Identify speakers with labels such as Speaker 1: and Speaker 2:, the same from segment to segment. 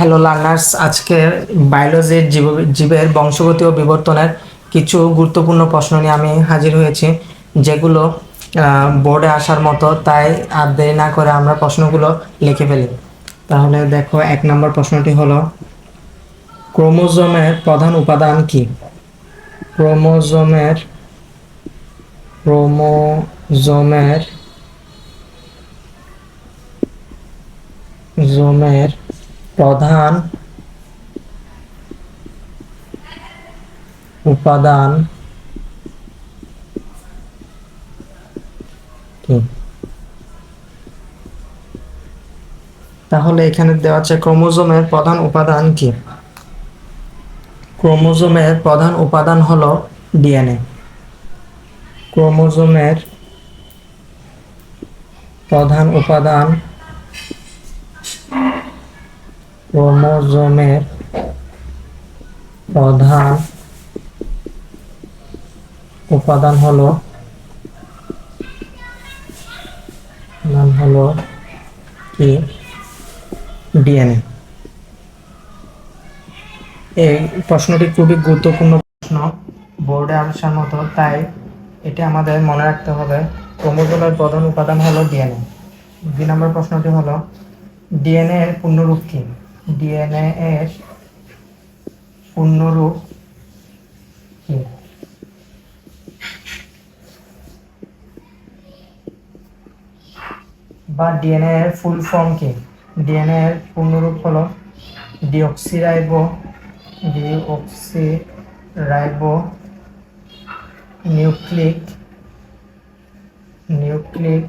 Speaker 1: Hello learners আজকে বায়োলজির জীব জীবের বংশগতি ও বিবর্তনের কিছু গুরুত্বপূর্ণ প্রশ্ন নিয়ে আমি হাজির হয়েছি, যেগুলো বোর্ডে আসার মতো, তাই আর দেরি না করে আমরা প্রশ্নগুলো লিখে ফেলি। তাহলে দেখো, এক নম্বর প্রশ্নটি হলো, ক্রোমোজোমের প্রধান উপাদান কি? ক্রোমোজোমের ক্রোমোজোমের জোমের প্রধান উপাদান তাহলে এখানে দেওয়া আছে ক্রোমোজোমের প্রধান উপাদান কি? ক্রোমোজোমের প্রধান উপাদান হলো ডিএনএ। ক্রোমোজোমের প্রধান উপাদান ক্রোমোজোমের প্রধান উপাদান হলো নাম হলো কি? ডিএনএ। এই প্রশ্নটি খুবই গুরুত্বপূর্ণ প্রশ্ন। বোর্ডে আসার মতো, তাই এটি আমাদের মনে রাখতে হবে। ক্রোমোজোমের প্রধান উপাদান হলো ডিএনএ। দুই নম্বর প্রশ্নটি হলো, ডিএনএ এর পূর্ণরূপ কি? ডিএনএ এর পূর্ণরূপ কি? বা ডিএনএ এর ফুল ফর্ম কি? ডিএনএ এর পূর্ণরূপ হলো deoxyribo deoxyribo nucleic nucleic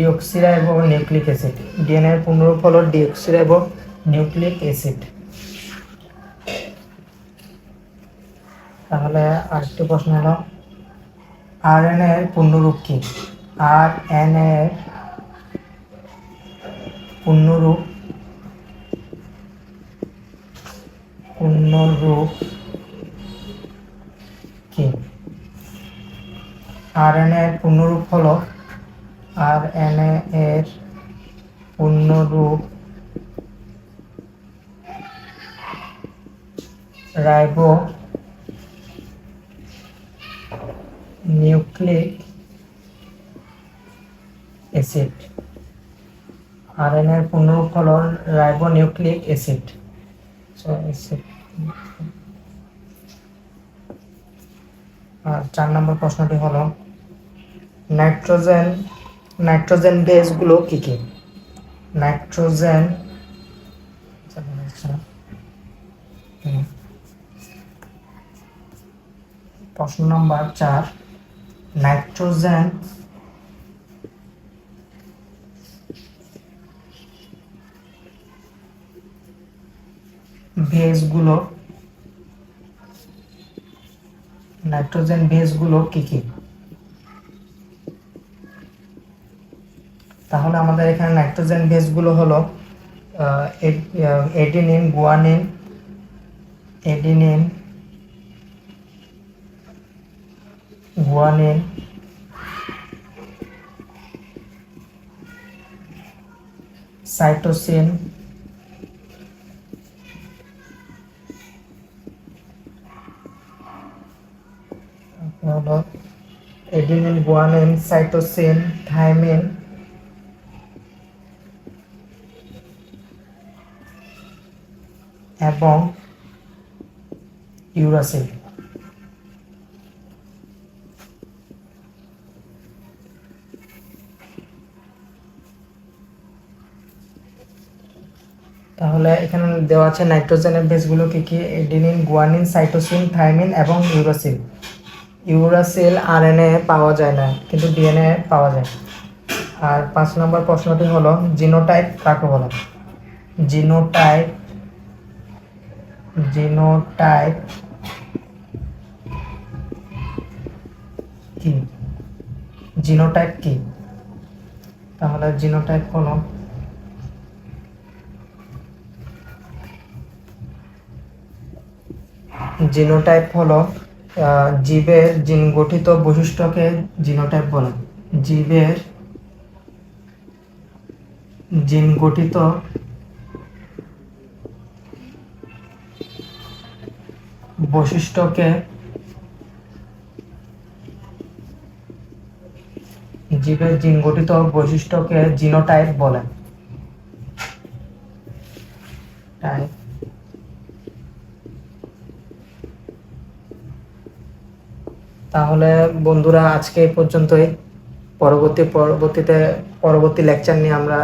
Speaker 1: deoxyribo nucleic acid. DNA পূর্ণরূপ হলো ডিঅক্সিরাইবো নিউক্লিক অ্যাসিড। তাহলে আরেকটি প্রশ্ন হলো আর এন এর পূর্ণরূপ কি? আর এন এর পূর্ণরূপ পূর্ণরূপ কি? আর এন এর পূর্ণরূপ হলো আর এন এর পূর্ণরূপ রাইবো নিউক্লিক অ্যাসিড আরএনএ এর পূর্ণরূপ হলো রাইবো নিউক্লিক অ্যাসিড অ্যাসিড। আর চার নম্বর প্রশ্নটি হলো, নাইট্রোজেন নাইট্রোজেন বেসগুলো কি কি নাইট্রোজেন। প্রশ্ন নম্বর চার নাইট্রোজেন ভেজগুলো নাইট্রোজেন ভেজগুলো কি কি তাহলে আমাদের এখানে নাইট্রোজেন বেসগুলো হলো adenine, guanine adenine, guanine, cytosine adenine, guanine, cytosine, thymine এবং ইউরাসিল। তাহলে এখানে দেওয়া আছে নাইট্রোজেনের বেসগুলো কি কি? এডিনিন, গুয়ানিন, সাইটোসিন, থাইমিন এবং ইউরাসিল। ইউরাসিল আরএনএ পাওয়া যায় না, কিন্তু ডিএনএ পাওয়া যায়। আর পাঁচ নম্বর প্রশ্নটি হলো, জিনোটাইপ কাকে বলে? জিনোটাইপ জিনোটাইপ কি? জিনোটাইপ কি? তাহলে জিনোটাইপ হলো জিনোটাইপ হলো জীবের জিন গঠিত বৈশিষ্ট্যকে জিনোটাইপ বলে। জীবের জিন গঠিত বৈশিষ্ট্যকে জীবের জিন গঠিত বৈশিষ্ট্যকে জিনোটাইপ বলে। তাহলে বন্ধুরা, আজকে পর্যন্তই। পরবর্তী পরবর্তীতে, পরবর্তী লেকচার নিয়ে আমরা